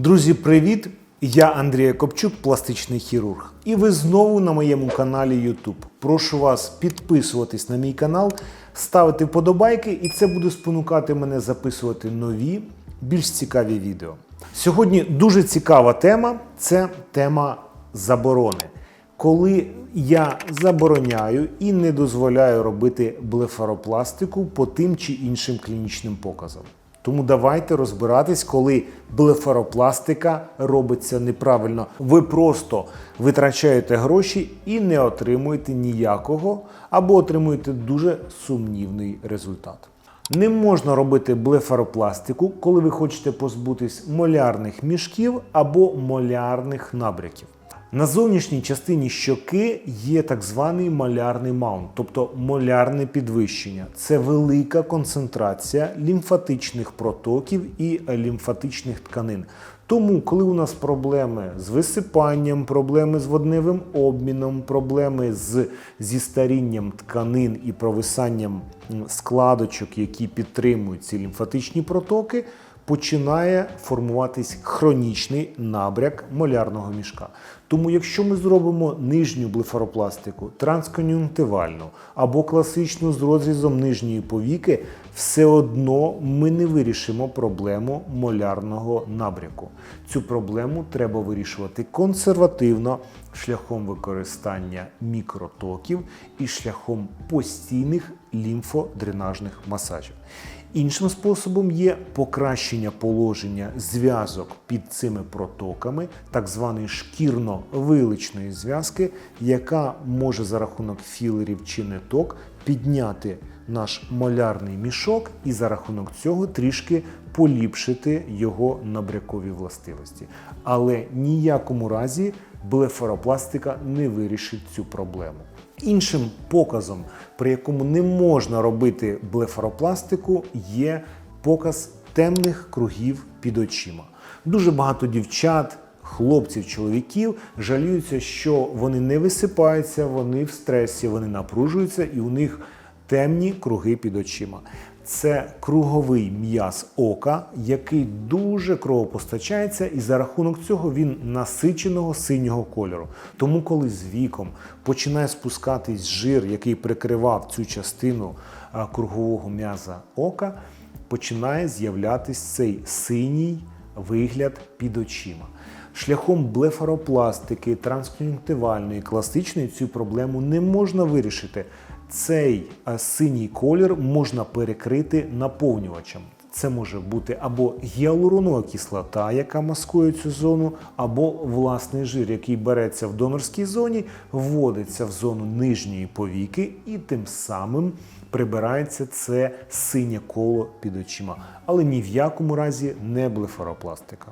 Друзі, привіт! Я Андрій Копчук, пластичний хірург. І ви знову на моєму каналі YouTube. Прошу вас підписуватись на мій канал, ставити вподобайки, і це буде спонукати мене записувати нові, більш цікаві відео. Сьогодні дуже цікава тема це тема заборони. Коли я забороняю і не дозволяю робити блефаропластику по тим чи іншим клінічним показам. Тому давайте розбиратись, коли блефаропластика робиться неправильно. Ви просто витрачаєте гроші і не отримуєте ніякого або отримуєте дуже сумнівний результат. Не можна робити блефаропластику, коли ви хочете позбутись молярних мішків або молярних набряків. На зовнішній частині щоки є так званий малярний маунт, тобто молярне підвищення. Це велика концентрація лімфатичних протоків і лімфатичних тканин. Тому, коли у нас проблеми з висипанням, проблеми з водневим обміном, проблеми з зі старінням тканин і провисанням складочок, які підтримують ці лімфатичні протоки, починає формуватись хронічний набряк молярного мішка. Тому, якщо ми зробимо нижню блефаропластику, транскон'юнктивальну або класичну з розрізом нижньої повіки, все одно ми не вирішимо проблему молярного набряку. Цю проблему треба вирішувати консервативно шляхом використання мікротоків і шляхом постійних лімфодренажних масажів. Іншим способом є покращення положення зв'язок під цими протоками, так званої шкірно-виличної зв'язки, яка може за рахунок філерів чи ниток підняти наш молярний мішок і за рахунок цього трішки поліпшити його набрякові властивості. Але ніякому разі блефаропластика не вирішить цю проблему. Іншим показом, при якому не можна робити блефаропластику, є показ темних кругів під очима. Дуже багато дівчат, хлопців, чоловіків жаліються, що вони не висипаються, вони в стресі, вони напружуються і у них темні круги під очима. Це круговий м'яз ока, який дуже кровопостачається, і за рахунок цього він насиченого синього кольору. Тому, коли з віком починає спускатись жир, який прикривав цю частину кругового м'яза ока, починає з'являтись цей синій вигляд під очима. Шляхом блефаропластики, транскон'юнктивальної, класичної цю проблему не можна вирішити. Цей синій колір можна перекрити наповнювачем. Це може бути або гіалуронова кислота, яка маскує цю зону, або власний жир, який береться в донорській зоні, вводиться в зону нижньої повіки і тим самим прибирається це синє коло під очима. Але ні в якому разі не блефаропластика.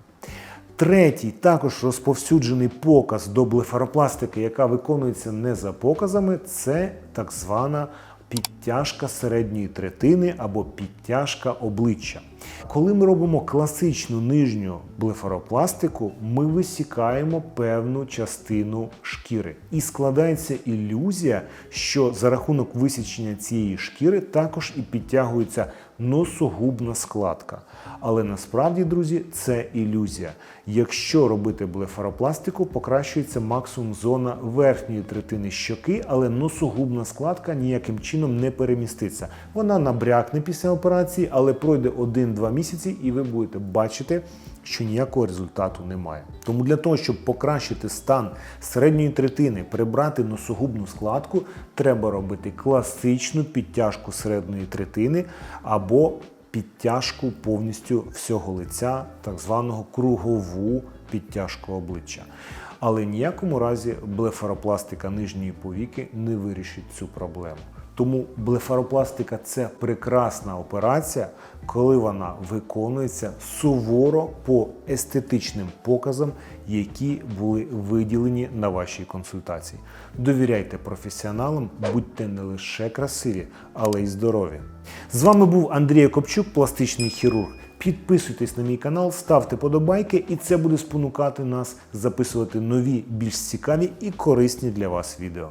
Третій, також розповсюджений показ до блефаропластики, яка виконується не за показами, це так звана підтяжка середньої третини або підтяжка обличчя. Коли ми робимо класичну нижню блефаропластику, ми висікаємо певну частину шкіри. І складається ілюзія, що за рахунок висічення цієї шкіри також і підтягується носогубна складка. Але насправді, друзі, це ілюзія. Якщо робити блефаропластику, покращується максимум зона верхньої третини щоки, але носогубна складка ніяким чином не переміститься. Вона набрякне після операції, але пройде 1-2 місяці, і ви будете бачити, що ніякого результату немає. Тому для того, щоб покращити стан середньої третини, прибрати носогубну складку, треба робити класичну підтяжку середньої третини або підтяжку повністю всього лиця, так званого кругову підтяжку обличчя. Але ніякому разі блефаропластика нижньої повіки не вирішить цю проблему. Тому блефаропластика це прекрасна операція, коли вона виконується суворо по естетичним показам, які були виділені на вашій консультації. Довіряйте професіоналам, будьте не лише красиві, але й здорові. З вами був Андрій Копчук, пластичний хірург. Підписуйтесь на мій канал, ставте подобайки, і це буде спонукати нас записувати нові, більш цікаві і корисні для вас відео.